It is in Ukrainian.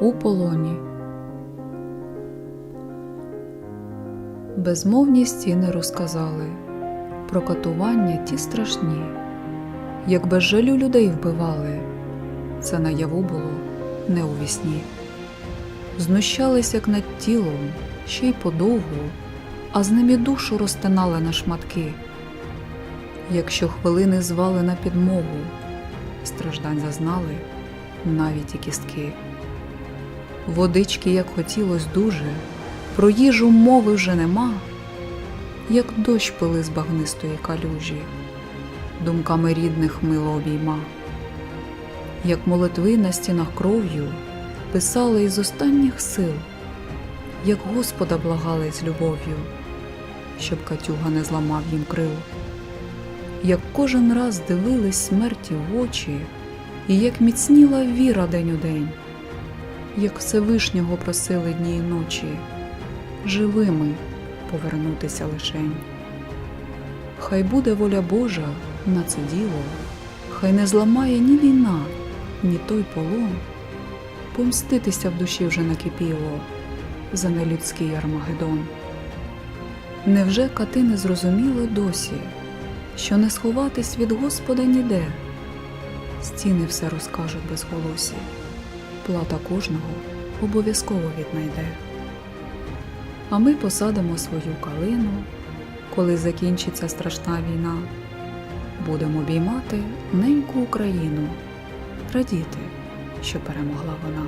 у полоні. Безмовні стіни розказали про катування ті страшні, як без жалю людей вбивали, це наяву було не у вісні. Знущались, як над тілом, ще й подовгу, а з ними душу розтинали на шматки. Якщо хвилини звали на підмогу, страждань зазнали навіть і кістки. Водички, як хотілось дуже, про їжу мови вже нема, як дощ пили з багнистої калюжі, думками рідних мило обійма, як молитви на стінах кров'ю писали із останніх сил, як Господа благали з любов'ю, щоб Катюга не зламав їм крил, як кожен раз дивились смерті в очі, і як міцніла віра день у день, як Всевишнього просили дні й ночі, живими повернутися лишень. Хай буде воля Божа на це діло, хай не зламає ні війна, ні той полон, помститися в душі вже накипіло за нелюдський Армагеддон. Невже кати не зрозуміли досі, що не сховатись від Господа ніде? Стіни все розкажуть без голосі, плата кожного обов'язково віднайде. А ми посадимо свою калину, коли закінчиться страшна війна, будемо обіймати неньку Україну, радіти, що перемогла вона.